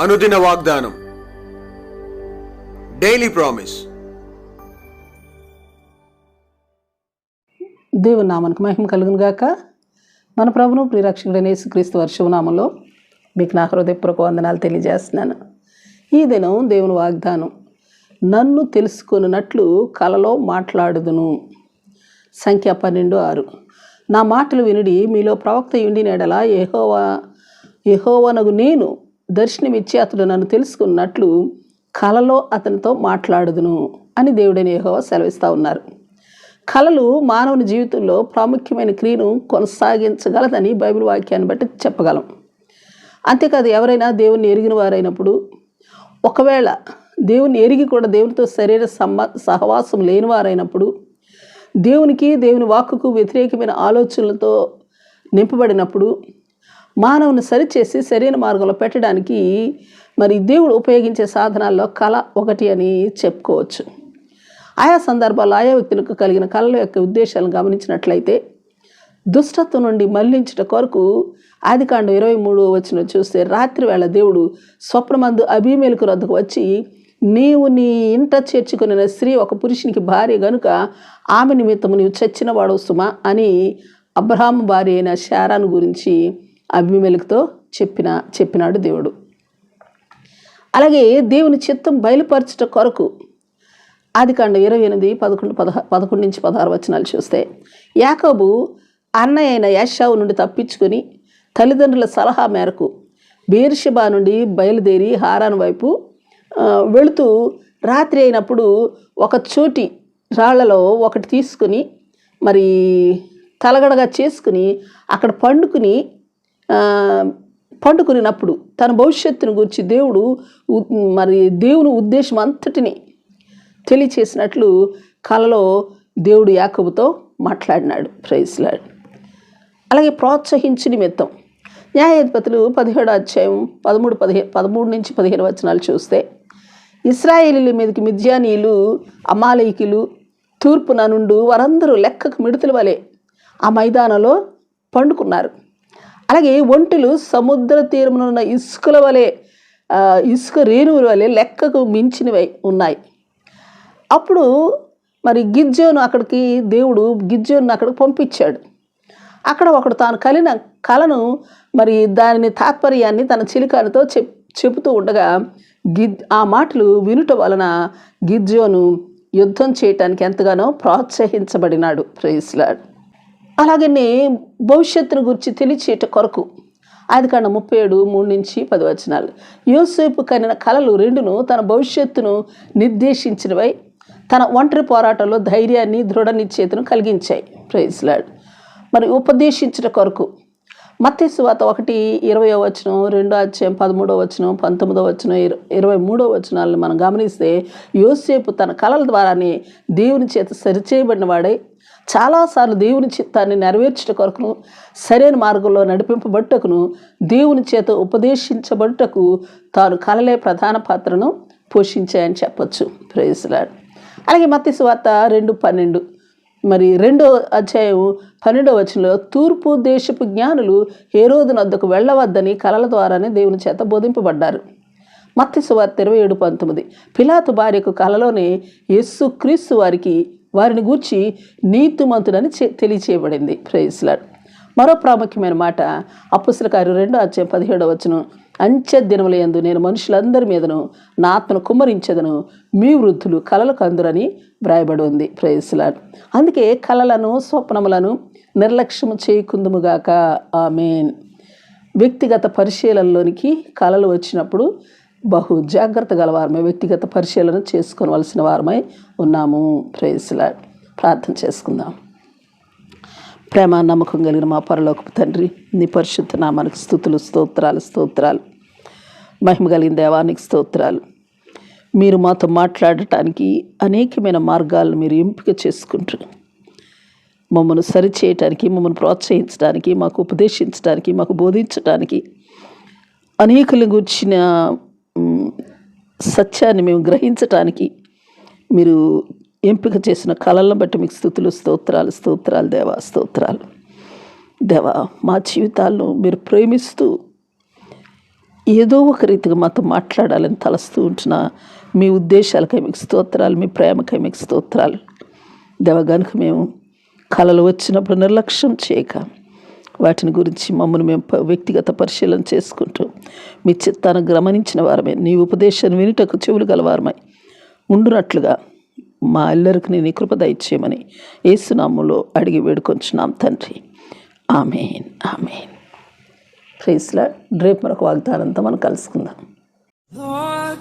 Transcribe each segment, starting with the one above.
అనుదిన వాగ్దానం. Daily promise దేవుని నామానికి మహిమ కలుగును గాక. మన ప్రభును ప్రిరక్షకుడైన యేసుక్రీస్తు వర్షవనామంలో మీకు నా హృదయపూర్వక వందనాలు తెలియజేస్తున్నాను. ఈ దినం దేవుని వాగ్దానం నన్ను తెలుసుకున్నట్లు కలలో మాట్లాడుదును. సంఖ్య పన్నెండు ఆరు. నా మాటలు వినుడి మీలో ప్రవక్త ఉండి నెడల యెహోవా నేను దర్శనమిచ్చి అతడు నన్ను తెలుసుకున్నట్లు కలలో అతనితో మాట్లాడుదును అని దేవుడైన యహోవ సెలవిస్తూ ఉన్నారు. కళలు మానవుని జీవితంలో ప్రాముఖ్యమైన క్రియను కొనసాగించగలదని బైబిల్ వాక్యాన్ని బట్టి చెప్పగలం. అంతేకాదు ఎవరైనా దేవుని ఎరిగిన వారైనప్పుడు ఒకవేళ దేవుని ఎరిగి కూడా దేవునితో శరీర సంబ సహవాసం లేని వారైనప్పుడు దేవునికి దేవుని వాక్కుకు వ్యతిరేకమైన ఆలోచనలతో నింపబడినప్పుడు మానవుని సరిచేసి సరైన మార్గంలో పెట్టడానికి మరి దేవుడు ఉపయోగించే సాధనాల్లో కళ ఒకటి అని చెప్పుకోవచ్చు. ఆయా సందర్భాల్లో ఆయా వ్యక్తులకు కలిగిన కళల యొక్క ఉద్దేశాలను గమనించినట్లయితే దుష్టత్వం నుండి మళ్ళించుట కొరకు ఆదికాండం ఇరవై మూడు వచ్చిన చూస్తే రాత్రి వేళ దేవుడు స్వప్నమందు అభిమేలకు రద్దుకు వచ్చి నీవు నీ ఇంట చేర్చుకున్న స్త్రీ ఒక పురుషునికి భార్య గనుక ఆమె నిమిత్తము నీవు చచ్చిన వాడవుస్తుమా అని అబ్రహాం భార్య అయిన శారాను గురించి అభిమేలకుతో చెప్పిన చెప్పినాడు దేవుడు. అలాగే దేవుని చిత్తం బయలుపరచుట కొరకు ఆదికాండం ఇరవై ఎనిమిది పదకొండు పదహ పదకొండు నుంచి పదహారు వచనాలు చూస్తే యాకోబు అన్నయ్య అయిన యాషావు నుండి తప్పించుకొని తల్లిదండ్రుల సలహా మేరకు బీర్షిబా నుండి బయలుదేరి హారాన్ వైపు వెళుతూ రాత్రి అయినప్పుడు ఒక చోటి రాళ్ళలో ఒకటి తీసుకుని మరి తలగడగా చేసుకుని అక్కడ పండుకుని పండుకునినప్పుడు తన భవిష్యత్తును గురించి దేవుడు మరి దేవుని ఉద్దేశం అంతటిని తెలియచేసినట్లు కలలో దేవుడు యాకబుతో మాట్లాడినాడు. ప్రైజ్లాడు అలాగే ప్రోత్సహించి నిమిత్తం న్యాయాధిపతులు పదిహేడు అధ్యాయం పదమూడు పదిహే పదమూడు నుంచి పదిహేను వచనాలు చూస్తే ఇస్రాయేలీల మీదకి మిద్యానీయులు అమాలయకులు తూర్పున నుండు వారందరూ లెక్కకు మిడతల వలె ఆ మైదానంలో పండుకున్నారు. అలాగే ఒంటెలు సముద్ర తీరంలో ఉన్న ఇసుకల వలె ఇసుక రేణువుల వలె లెక్కకు మించినవి ఉన్నాయి. అప్పుడు మరి గిజ్జోను అక్కడికి దేవుడు గిజ్జోను అక్కడికి పంపించాడు. అక్కడ ఒకడు తాను కలిన కళను మరి దాని తాత్పర్యాన్ని తన చిలికలతో చెప్ చెబుతూ ఉండగా గి ఆ మాటలు వినుట వలన గిజ్జోను యుద్ధం చేయటానికి ఎంతగానో ప్రోత్సహించబడినాడు. ప్రేస్లాడ్ అలాగనే భవిష్యత్తును గురించి తెలియచేట కొరకు అది కాండ ముప్పై ఏడు మూడు నుంచి పది వచనాలు. యోసేపు కనిన కళలు రెండును తన భవిష్యత్తును నిర్దేశించినవై తన ఒంటరి పోరాటంలో ధైర్యాన్ని దృఢ నిశ్చేతను కలిగించాయి. ప్రైజ్లాడ్ మరి ఉపదేశించిన కొరకు మత్స్యవాత ఒకటి ఇరవై వచనం రెండో అధ్యాయం పదమూడో వచనం పంతొమ్మిదో వచనం ఇరవై మూడో వచనాలను మనం గమనిస్తే యోసేపు తన కళల ద్వారానే దేవుని చేత సరిచేయబడిన వాడై చాలాసార్లు దేవుని చిత్తాన్ని నెరవేర్చుట కొరకును సరైన మార్గంలో నడిపింపబట్టుకును దేవుని చేత ఉపదేశించబడుటకు తాను కలలే ప్రధాన పాత్రను పోషించాయని చెప్పొచ్చు. ప్రేసులాడ్ అలాగే మత్తి వార్త రెండు పన్నెండు. మరి రెండో అధ్యాయం పన్నెండో వచనంలో తూర్పు దేశపు జ్ఞానులు ఏ రోజున వద్దకు వెళ్ళవద్దని కళల ద్వారానే దేవుని చేత బోధింపబడ్డారు. మత్తి సువార్త ఇరవై ఏడు పంతొమ్మిది. పిలాతు భార్యకు కలలోనే యేసు క్రీస్తు వారికి వారిని గూర్చి నీతిమంతుడని చె- తెలియచేయబడింది. ప్రేస్లాడ్ మరో ప్రాముఖ్యమైన మాట అప్పుసల కార్యం రెండో అధ్యాయం పదిహేడవ వచ్చును అంచె దినముల ఎందు నేను మనుషులందరి మీదను నా ఆత్మను కుమ్మరించదను మీ వృద్ధులు కలలు కందురని వ్రాయబడి ఉంది. ప్రేయస్లాడ్ అందుకే కలలను స్వప్నములను నిర్లక్ష్యము చేయకుందుముగాక ఆమెన్ వ్యక్తిగత పరిశీలనలోనికి కళలు వచ్చినప్పుడు బహు జాగ్రత్త గలవారమై వ్యక్తిగత పరిశీలన చేసుకోవలసిన వారమై ఉన్నాము. ప్రేసులా ప్రార్థన చేసుకుందాం. ప్రేమ నమ్మకం కలిగిన మా పరలోకపు తండ్రి నీ పరిశుద్ధ నామానికి స్థుతులు స్తోత్రాలు స్తోత్రాలు. మహిమ కలిగిన దేవానికి స్తోత్రాలు. మీరు మాతో మాట్లాడటానికి అనేకమైన మార్గాలను మీరు ఎంపిక చేసుకుంటారు. మమ్మల్ని సరిచేయటానికి మమ్మల్ని ప్రోత్సహించడానికి మాకు ఉపదేశించడానికి మాకు బోధించడానికి అనేకుల గురించిన సత్యాన్ని మేము గ్రహించటానికి మీరు ఎంపిక చేసిన కళలను బట్టి మీకు స్థుతులు స్తోత్రాలు స్తోత్రాలు దేవా స్తోత్రాలు. దేవా మా జీవితాలను మీరు ప్రేమిస్తూ ఏదో ఒక రీతిగా మాతో మాట్లాడాలని తలస్తూ ఉంటున్న మీ ఉద్దేశాలకై మీకు స్తోత్రాలు మీ ప్రేమకై మీకు స్తోత్రాలు. దేవగానికి మేము కళలు వచ్చినప్పుడు నిర్లక్ష్యం చేయక వాటిని గురించి మమ్మల్ని మేము వ్యక్తిగత పరిశీలన చేసుకుంటూ మీ చిత్తాను గమనించిన వారమే. నీ ఉపదేశాన్ని వినుటకు చెవులు గలవారమై. ఉండునట్లుగా మా అల్లరికి నేను నీ కృప ఏసునాములో అడిగి వేడుకొంచున్నాం తండ్రి. ఆమెన్. ఆమెన్. ప్రైస్లా రేపు మరొక వాగ్దానంతో మనం కలుసుకుందాం.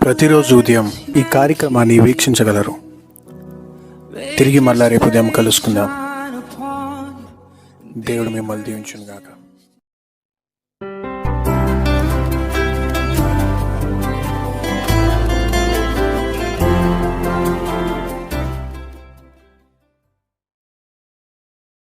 ప్రతిరోజు ఉదయం ఈ కార్యక్రమాన్ని వీక్షించగలరు. తిరిగి మళ్ళా రేపు ఉదయం కలుసుకుందాం. దేవుడు మిమ్మల్ని దీవించును గాక